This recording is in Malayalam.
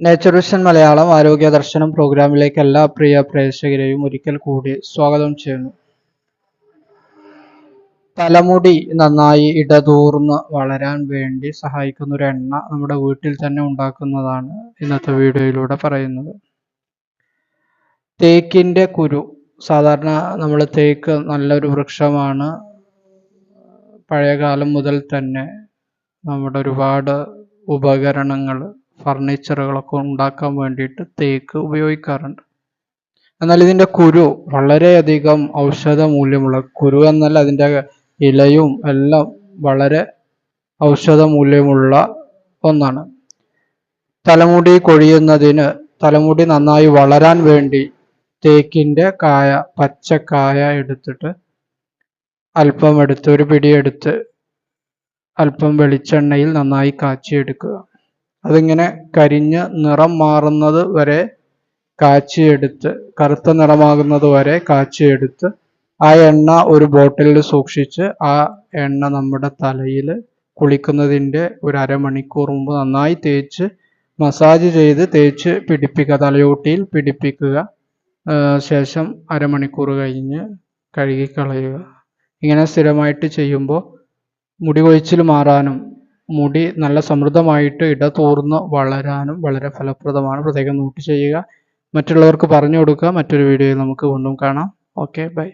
നേച്ചർ വിഷൻ മലയാളം ആരോഗ്യ ദർശനം പ്രോഗ്രാമിലേക്ക് എല്ലാ പ്രിയ പ്രേക്ഷകരെയും ഒരിക്കൽ കൂടി സ്വാഗതം ചെയ്യുന്നു. തലമുടി നന്നായി ഇടതൂർന്ന് വളരാൻ വേണ്ടി സഹായിക്കുന്ന ഒരു എണ്ണ നമ്മുടെ വീട്ടിൽ തന്നെ ഉണ്ടാക്കുന്നതാണ് ഇന്നത്തെ വീഡിയോയിലൂടെ പറയുന്നത്. തേക്കിന്റെ കുരു. സാധാരണ നമ്മൾ തേക്ക് നല്ലൊരു വൃക്ഷമാണ്. പഴയകാലം മുതൽ തന്നെ നമ്മുടെ ഒരുപാട് ഉപകരണങ്ങൾ ഫർണിച്ചറുകളൊക്കെ ഉണ്ടാക്കാൻ വേണ്ടിയിട്ട് തേക്ക് ഉപയോഗിക്കാറുണ്ട്. എന്നാൽ ഇതിന്റെ കുരു വളരെയധികം ഔഷധ മൂല്യമുള്ള കുരു എന്നല്ല അതിന്റെ ഇലയും എല്ലാം വളരെ ഔഷധ മൂല്യമുള്ള ഒന്നാണ്. തലമുടി കൊഴിയുന്നതിന് തലമുടി നന്നായി വളരാൻ വേണ്ടി തേക്കിന്റെ കായ പച്ചക്കായ എടുത്തിട്ട് അല്പം എടുത്ത് ഒരു പിടിയെടുത്ത് അല്പം വെളിച്ചെണ്ണയിൽ നന്നായി കാച്ചിയെടുക്കുക. അതിങ്ങനെ കരിഞ്ഞ് നിറം മാറുന്നത് വരെ കാച്ചിയെടുത്ത് കറുത്ത നിറമാകുന്നത് വരെ കാച്ചിയെടുത്ത് ആ എണ്ണ ഒരു ബോട്ടിലിൽ സൂക്ഷിച്ച് ആ എണ്ണ നമ്മുടെ തലയിൽ കുളിക്കുന്നതിന്റെ ഒരു അരമണിക്കൂർ മുമ്പ് നന്നായി തേച്ച് മസാജ് ചെയ്ത് തേച്ച് പിടിപ്പിക്കുക തലയോട്ടിയിൽ പിടിപ്പിക്കുക. ശേഷം അരമണിക്കൂർ കഴിഞ്ഞ് കഴുകിക്കളയുക. ഇങ്ങനെ സ്ഥിരമായിട്ട് ചെയ്യുമ്പോൾ മുടി കൊഴിച്ചിൽ മാറാനും മുടി നല്ല സമൃദ്ധമായിട്ട് ഇടതൂർന്ന് വളരാനും വളരെ ഫലപ്രദമാണ്. പ്രത്യേകം നോട്ട് ചെയ്യുക. മറ്റുള്ളവർക്ക് പറഞ്ഞു കൊടുക്കുക. മറ്റൊരു വീഡിയോയിൽ നമുക്ക് വീണ്ടും കാണാം. Okay bye